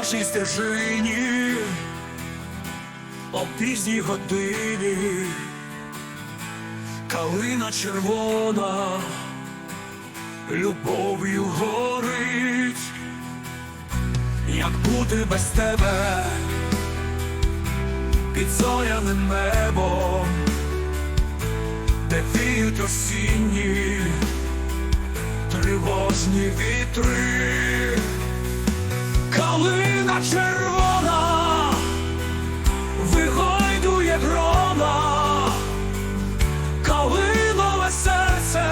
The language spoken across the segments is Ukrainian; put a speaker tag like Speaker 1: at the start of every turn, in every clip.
Speaker 1: нашій стежині, о пізній годині, калина червона, любов'ю горить, як бути без тебе? Під зоряним небом, де віють осінні тривожні вітри, калина червона, вигойдує грона, калинове серце,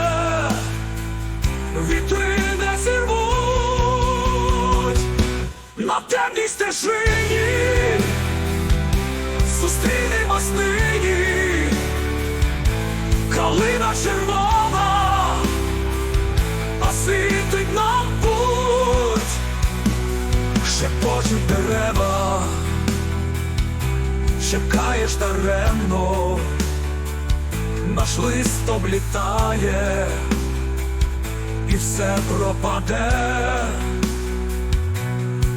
Speaker 1: вітри не зірвуть. На темній стежині, зустрінемось нині, калина червона шепкаєш даремно, наш лист облітає, і все пропаде,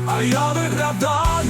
Speaker 1: а я виглядаю,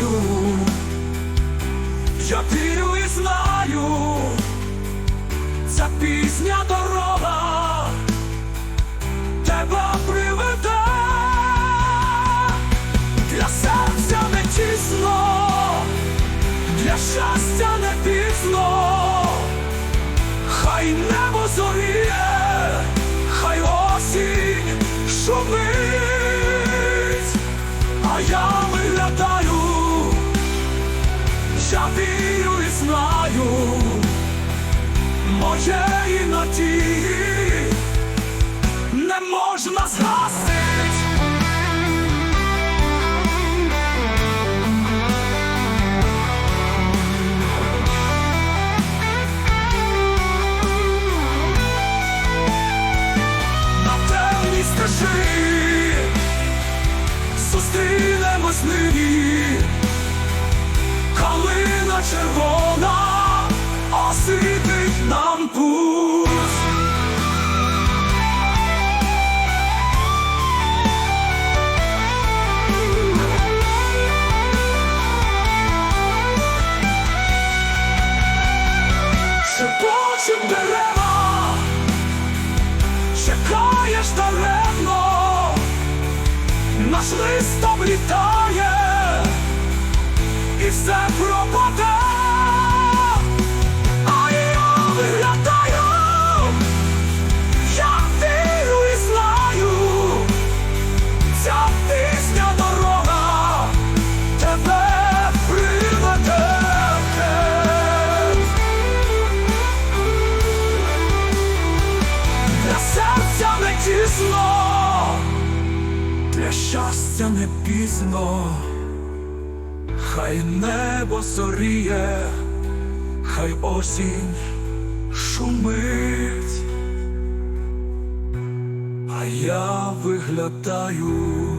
Speaker 1: зустрінемось нині, чекаєш даремно, наш лист облітає, і все пропаде, серця зло, для щастя не пізно, хай небо соріє, хай осінь шумить, а я виглядаю,